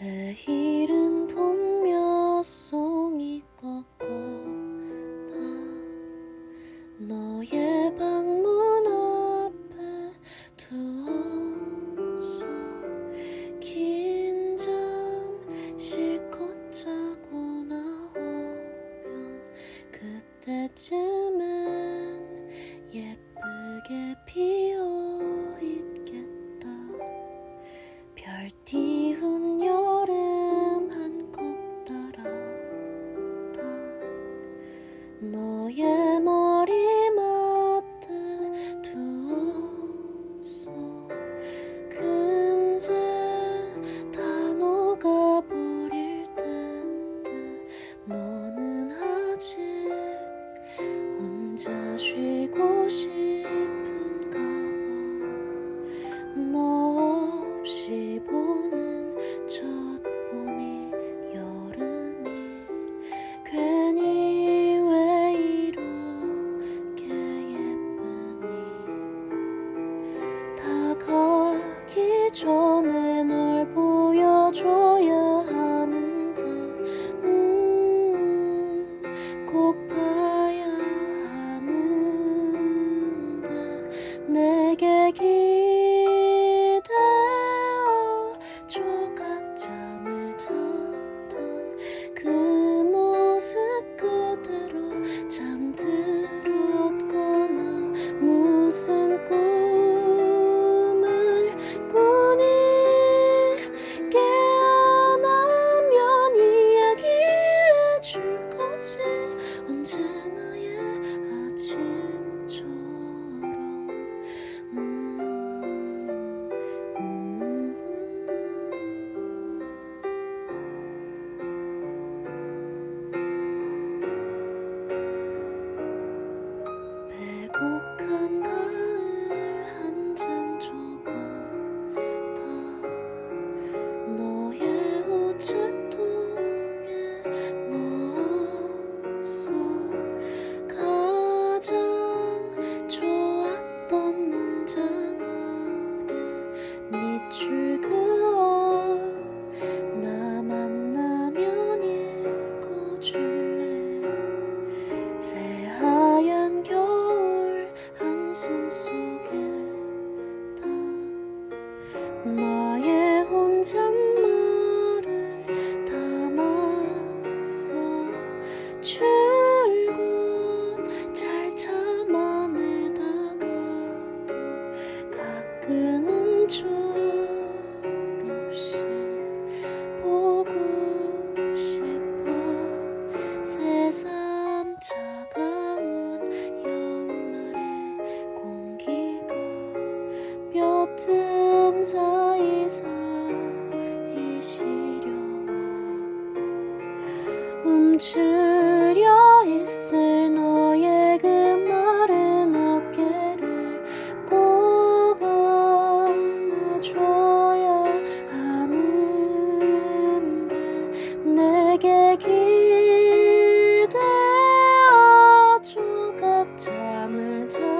내일은 봄몇 송이 꺾어 나 너의 방문 앞에 두었어 긴잠 실컷 자고 나오면 그때쯤엔 예쁘게 피 전에 널 보여줘야 하는데 음, 꼭 나의 혼잣말을 담았어 출근 잘 참아내다가도 좀 감추려 있을 너의 그 마른 어깨를 꼭 안아줘야 하는데 내게 기대어줘. 각 잠을 자